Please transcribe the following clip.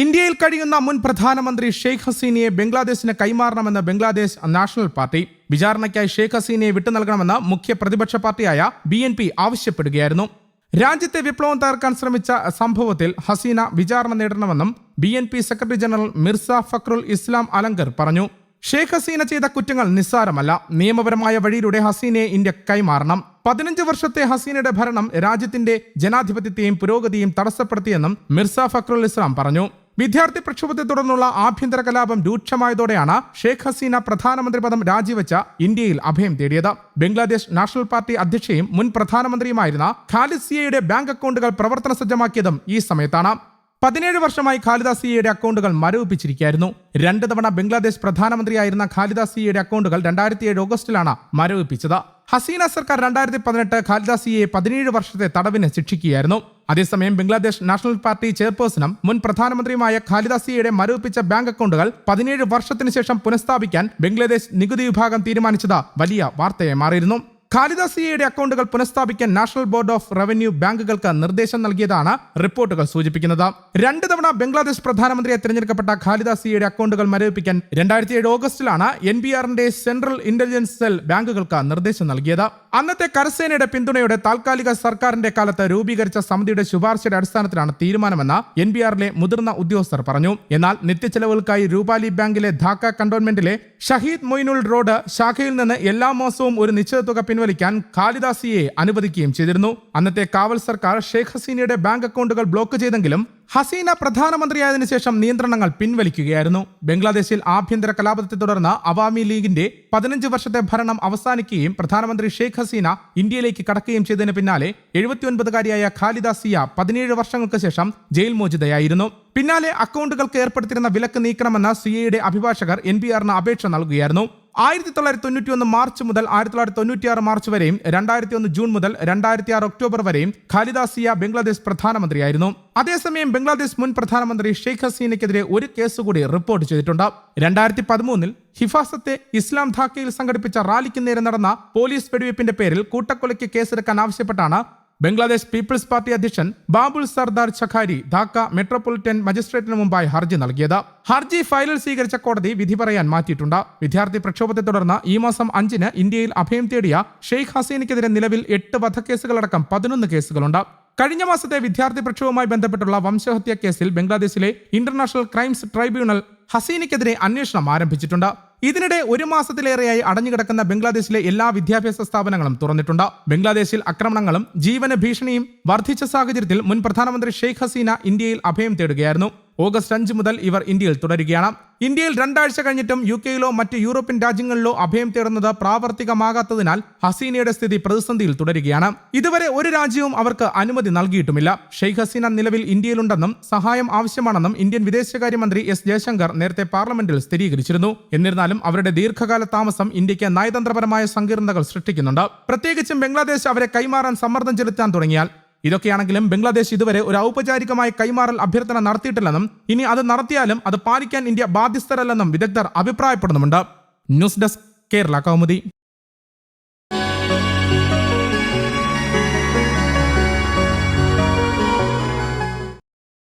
ഇന്ത്യയിൽ കഴിയുന്ന മുൻ പ്രധാനമന്ത്രി ഷെയ്ഖ് ഹസീനയെ ബംഗ്ലാദേശിന് കൈമാറണമെന്ന് ബംഗ്ലാദേശ് നാഷണൽ പാർട്ടി. വിചാരണയ്ക്കായി ഷെയ്ഖ് ഹസീനയെ വിട്ടു നൽകണമെന്ന് മുഖ്യ പ്രതിപക്ഷ പാർട്ടിയായ ബി എൻ പി ആവശ്യപ്പെടുകയായിരുന്നു. രാജ്യത്തെ വിപ്ലവം തകർക്കാൻ ശ്രമിച്ച സംഭവത്തിൽ ഹസീന വിചാരണ നേടണമെന്നും B N P secretary general Mirza Fakhrul Islam Alamgir പറഞ്ഞു. ഷെയ്ഖ് ഹസീന ചെയ്ത കുറ്റങ്ങൾ നിസ്സാരമല്ല. നിയമപരമായ വഴിയിലൂടെ ഹസീനയെ ഇന്ത്യ കൈമാറണം. പതിനഞ്ച് വർഷത്തെ ഹസീനയുടെ ഭരണം രാജ്യത്തിന്റെ ജനാധിപത്യത്തെയും പുരോഗതിയും തടസ്സപ്പെടുത്തിയെന്നും മിർസ ഫക്രുൽ ഇസ്ലാം പറഞ്ഞു. വിദ്യാർത്ഥി പ്രക്ഷോഭത്തെ തുടർന്നുള്ള ആഭ്യന്തര കലാപം രൂക്ഷമായതോടെയാണ് ഷെയ്ഖ് ഹസീന പ്രധാനമന്ത്രി പദം രാജിവെച്ച ഇന്ത്യയിൽ അഭയം തേടിയത്. ബംഗ്ലാദേശ് നാഷണൽ പാർട്ടി അധ്യക്ഷയും മുൻ പ്രധാനമന്ത്രിയുമായിരുന്ന ഖാലിദ് സിയയുടെ ബാങ്ക് അക്കൗണ്ടുകൾ പ്രവർത്തന സജ്ജമാക്കിയതും ഈ സമയത്താണ്. പതിനേഴ് വർഷമായി ഖാലിദ സിയയുടെ അക്കൗണ്ടുകൾ മരവിപ്പിച്ചിരിക്കുകയായിരുന്നു. രണ്ട് തവണ ബംഗ്ലാദേശ് പ്രധാനമന്ത്രിയായിരുന്ന ഖാലിദ സിയയുടെ അക്കൗണ്ടുകൾ രണ്ടായിരത്തി ഏഴ് ഓഗസ്റ്റിലാണ് മരവിപ്പിച്ചത്. ഹസീന സർക്കാർ രണ്ടായിരത്തി പതിനെട്ട് ഖാലിദാസിയെ പതിനേഴ് വർഷത്തെ തടവിന് ശിക്ഷിക്കുകയായിരുന്നു. അതേസമയം ബംഗ്ലാദേശ് നാഷണൽ പാർട്ടി ചെയർപേഴ്സണും മുൻ പ്രധാനമന്ത്രിയുമായ ഖാലിദാസിയുടെ മരവിപ്പിച്ച ബാങ്ക് അക്കൗണ്ടുകൾ പതിനേഴ് വർഷത്തിനു ശേഷം പുനഃസ്ഥാപിക്കാൻ ബംഗ്ലാദേശ് നികുതി വിഭാഗം തീരുമാനിച്ചത് വലിയ വാർത്തയായി മാറിയിരുന്നു. ഖാലിദ സിയയുടെ അക്കൗണ്ടുകൾ പുനഃസ്ഥാപിക്കാൻ നാഷണൽ ബോർഡ് ഓഫ് റവന്യൂ ബാങ്കുകൾക്ക് നിർദ്ദേശം നൽകിയതാണ് റിപ്പോർട്ടുകൾ സൂചിപ്പിക്കുന്നത്. രണ്ട് തവണ ബംഗ്ലാദേശ് പ്രധാനമന്ത്രിയെ തിരഞ്ഞെടുക്കപ്പെട്ട ഖാലിദാസിയയുടെ അക്കൗണ്ടുകൾ മരവിപ്പിക്കാൻ രണ്ടായിരത്തി ഏഴ് ഓഗസ്റ്റിലാണ് എൻ ബി ആറിന്റെ സെൻട്രൽ ഇന്റലിജൻസ് സെൽ ബാങ്കുകൾക്ക് നിർദ്ദേശം നൽകിയത്. അന്നത്തെ കരസേനയുടെ പിന്തുണയോടെ താൽക്കാലിക സർക്കാരിന്റെ കാലത്ത് രൂപീകരിച്ച സമിതിയുടെ ശുപാർശയുടെ അടിസ്ഥാനത്തിലാണ് തീരുമാനമെന്ന് എൻ ബി ആറിലെ മുതിർന്ന ഉദ്യോഗസ്ഥർ പറഞ്ഞു. എന്നാൽ നിത്യച്ചെലവുകൾക്കായി രൂപാലി ബാങ്കിലെ ധാക്ക കണ്ടോൺമെന്റിലെ ഷഹീദ് മൊയ്നുൽ റോഡ് ശാഖയിൽ നിന്ന് എല്ലാ മാസവും ഒരു നിശ്ചിത തുക പിൻവലിക്കാൻ ഖാലിദാസിയെ അനുവദിക്കുകയും ചെയ്തിരുന്നു. അന്നത്തെ കാവൽ സർക്കാർ ഷെയ്ഖ് ഹസീനയുടെ ബാങ്ക് അക്കൗണ്ടുകൾ ബ്ലോക്ക് ചെയ്തെങ്കിലും ഹസീന പ്രധാനമന്ത്രിയായതിനു ശേഷം നിയന്ത്രണങ്ങൾ പിൻവലിക്കുകയായിരുന്നു. ബംഗ്ലാദേശിൽ ആഭ്യന്തര കലാപത്തെ തുടർന്ന് അവാമി ലീഗിന്റെ പതിനഞ്ച് വർഷത്തെ ഭരണം അവസാനിക്കുകയും പ്രധാനമന്ത്രി ഷെയ്ഖ് ഹസീന ഇന്ത്യയിലേക്ക് കടക്കുകയും ചെയ്തതിന് പിന്നാലെ എഴുപത്തിയൊൻപതുകാരിയായ ഖാലിദ സിയ പതിനേഴ് വർഷങ്ങൾക്ക് ശേഷം ജയിൽ മോചിതയായിരുന്നു. പിന്നാലെ അക്കൗണ്ടുകൾക്ക് ഏർപ്പെടുത്തിയിരുന്ന വിലക്ക് നീക്കണമെന്ന സിയയുടെ അഭിഭാഷകർ എൻ ബി ആറിന് അപേക്ഷ നൽകുകയായിരുന്നു. ആയിരത്തി തൊള്ളായിരത്തി തൊണ്ണൂറ്റി ഒന്ന് മാർച്ച് മുതൽ ആയിരത്തി തൊള്ളായിരത്തി തൊണ്ണൂറ്റിയാറ് മാർച്ച് വരെയും രണ്ടായിരത്തി ഒന്ന് ജൂൺ മുതൽ രണ്ടായിരത്തി ആറ് ഒക്ടോബർ വരെയും ഖാലിദാസിയ ബംഗ്ലാദേശ് പ്രധാനമന്ത്രിയായിരുന്നു. അതേസമയം ബംഗ്ലാദേശ് മുൻ പ്രധാനമന്ത്രി ഷെയ്ഖ് ഹസീനയ്ക്കെതിരെ ഒരു കേസ് കൂടി റിപ്പോർട്ട് ചെയ്തിട്ടുണ്ട്. രണ്ടായിരത്തി പതിമൂന്നിൽ ഹിഫാസത്തെ ഇസ്ലാം ധാക്കയിൽ സംഘടിപ്പിച്ച റാലിക്ക് നേരെ നടന്ന പോലീസ് വെടിവയ്പ്പിന്റെ പേരിൽ കൂട്ടക്കൊലയ്ക്ക് കേസെടുക്കാൻ ആവശ്യപ്പെട്ടാണ് ബംഗ്ലാദേശ് പീപ്പിൾസ് പാർട്ടി അധ്യക്ഷൻ ബാബുൽ സർദാർ ചഖാരി ധാക്ക മെട്രോപൊളിറ്റൻ മജിസ്ട്രേറ്റിന് മുമ്പായി ഹർജി നൽകിയത്. ഹർജി ഫയലിൽ സ്വീകരിച്ച കോടതി വിധി പറയാൻ മാറ്റിയിട്ടുണ്ട്. വിദ്യാർത്ഥി പ്രക്ഷോഭത്തെ തുടർന്ന് ഈ മാസം അഞ്ചിന് ഇന്ത്യയിൽ അഭയം തേടിയ ഷെയ്ഖ് ഹസീനയ്ക്കെതിരെ നിലവിൽ എട്ട് വധക്കേസുകളടക്കം പതിനൊന്ന് കേസുകളുണ്ട്. കഴിഞ്ഞ മാസത്തെ വിദ്യാർത്ഥി പ്രക്ഷോഭവുമായി ബന്ധപ്പെട്ടുള്ള വംശഹത്യാ കേസിൽ ബംഗ്ലാദേശിലെ ഇന്റർനാഷണൽ ക്രൈംസ് ട്രൈബ്യൂണൽ ഹസീനയ്ക്കെതിരെ അന്വേഷണം ആരംഭിച്ചിട്ടുണ്ട്. ഇതിനിടെ ഒരു മാസത്തിലേറെയായി അടഞ്ഞുകിടക്കുന്ന ബംഗ്ലാദേശിലെ എല്ലാ വിദ്യാഭ്യാസ സ്ഥാപനങ്ങളും തുറന്നിട്ടുണ്ട്. ബംഗ്ലാദേശിൽ ആക്രമണങ്ങളും ജീവന ഭീഷണിയും വർദ്ധിച്ച സാഹചര്യത്തിൽ മുൻ പ്രധാനമന്ത്രി ഷെയ്ഖ് ഹസീന ഇന്ത്യയിൽ അഭയം തേടുകയായിരുന്നു. ഓഗസ്റ്റ് അഞ്ച് മുതൽ ഇവർ ഇന്ത്യയിൽ തുടരുകയാണ്. ഇന്ത്യയിൽ രണ്ടാഴ്ച കഴിഞ്ഞിട്ടും യു കെയിലോ മറ്റ് യൂറോപ്യൻ രാജ്യങ്ങളിലോ അഭയം തേടുന്നത് പ്രാവർത്തികമാകാത്തതിനാൽ ഹസീനയുടെ സ്ഥിതി പ്രതിസന്ധിയിൽ തുടരുകയാണ്. ഇതുവരെ ഒരു രാജ്യവും അവർക്ക് അനുമതി നൽകിയിട്ടുമില്ല. ഷെയ്ഖ് ഹസീന നിലവിൽ ഇന്ത്യയിലുണ്ടെന്നും സഹായം ആവശ്യമാണെന്നും ഇന്ത്യൻ വിദേശകാര്യമന്ത്രി എസ് ജയശങ്കർ നേരത്തെ പാർലമെന്റിൽ സ്ഥിരീകരിച്ചിരുന്നു. എന്നിരുന്നാലും അവരുടെ ദീർഘകാല താമസം ഇന്ത്യയ്ക്ക് നയതന്ത്രപരമായ സങ്കീർണതകൾ സൃഷ്ടിക്കുന്നുണ്ട്. പ്രത്യേകിച്ചും ബംഗ്ലാദേശ് അവരെ കൈമാറാൻ സമ്മർദ്ദം ചെലുത്താൻ തുടങ്ങിയാൽ ഇതൊക്കെയാണെങ്കിലും ബംഗ്ലാദേശ് ഇതുവരെ ഒരു ഔപചാരികമായ കൈമാറൽ അഭ്യർത്ഥന നടത്തിയിട്ടില്ലെന്നും ഇനി അത് നടത്തിയാലും അത് പാലിക്കാൻ ഇന്ത്യ ബാധ്യസ്ഥരല്ലെന്നും വിദഗ്ധർ അഭിപ്രായപ്പെടുന്നുമുണ്ട്. News desk Kerala Kaumudi.